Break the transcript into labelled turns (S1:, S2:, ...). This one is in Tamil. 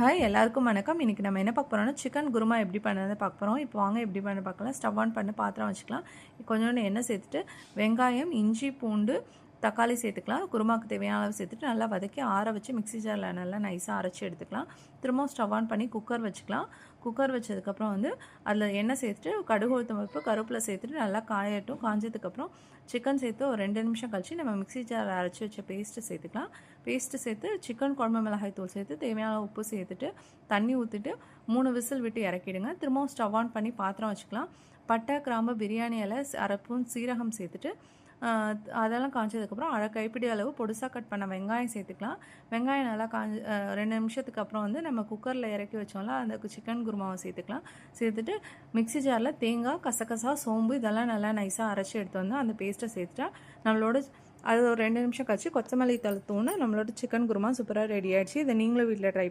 S1: ஹாய் எல்லாருக்கும் வணக்கம். இன்றைக்கி நம்ம என்ன பார்க்க போகிறோம்னா சிக்கன் குருமா எப்படி பண்ணுறது பார்க்க போகிறோம் இப்போ வாங்க எப்படி பண்ண பார்க்கலாம். ஸ்டவ் ஆன் பண்ணி பாத்திரம் வச்சுக்கலாம். கொஞ்சோண்டு எண்ணெய் சேர்த்துட்டு வெங்காயம் இஞ்சி பூண்டு தக்காளி சேர்த்துக்கலாம். குருமாக்கு தேவையான அளவு சேர்த்துட்டு நல்லா வதக்கி ஆற வச்சு மிக்ஸி ஜாரில் நல்லா நைஸாக அரைச்சி எடுத்துக்கலாம். திரும்பவும் ஸ்டவ் ஆன் பண்ணி குக்கர் வச்சுக்கலாம். குக்கர் வச்சதுக்கப்புறம் வந்து அதில் எண்ணெய் சேர்த்துட்டு கடுகு உளுத்தம் பருப்பு கருப்பில் சேர்த்துட்டு நல்லா காயட்டும். காஞ்சதுக்கப்புறம் சிக்கன் சேர்த்து ஒரு ரெண்டு நிமிஷம் கழிச்சு நம்ம மிக்ஸி ஜார் அரைச்சி வச்ச பேஸ்ட்டு சேர்த்துக்கலாம். பேஸ்ட்டு சேர்த்து சிக்கன் குழம்பு மிளகாய் தூள் சேர்த்து தேவையான உப்பு சேர்த்துட்டு தண்ணி ஊற்றிட்டு மூணு விசில் விட்டு இறக்கிடுங்க. திரும்பவும் ஸ்டவ் ஆன் பண்ணி பாத்திரம் வச்சுக்கலாம். பட்டை கிராம்பு பிரியாணி இலை அரைப்பும் சீரகம் சேர்த்துட்டு அதெல்லாம் காய்ச்சதுக்கப்புறம் அரை கைப்பிடி அளவு பொடிசாக கட் பண்ண வெங்காயம் சேர்த்துக்கலாம். வெங்காயம் நல்லா காஞ்சி ரெண்டு நிமிஷத்துக்கு அப்புறம் வந்து நம்ம குக்கரில் இறக்கி வச்சோம்ல அந்த சிக்கன் குருமாவை சேர்த்துக்கலாம். சேர்த்துட்டு மிக்ஸி ஜாரில் தேங்காய் கசகசா சோம்பு இதெல்லாம் நல்லா நைஸாக அரைச்சி எடுத்து வந்து அந்த பேஸ்ட்டை சேர்த்துட்டா நம்மளோட அது ஒரு ரெண்டு நிமிஷம் கழிச்சு கொத்தமல்லி தளத்தூன்னு தூணு நம்மளோட சிக்கன் குருமா சூப்பராக ரெடி ஆயிடுச்சு. இதை நீங்களும் வீட்டில் ட்ரை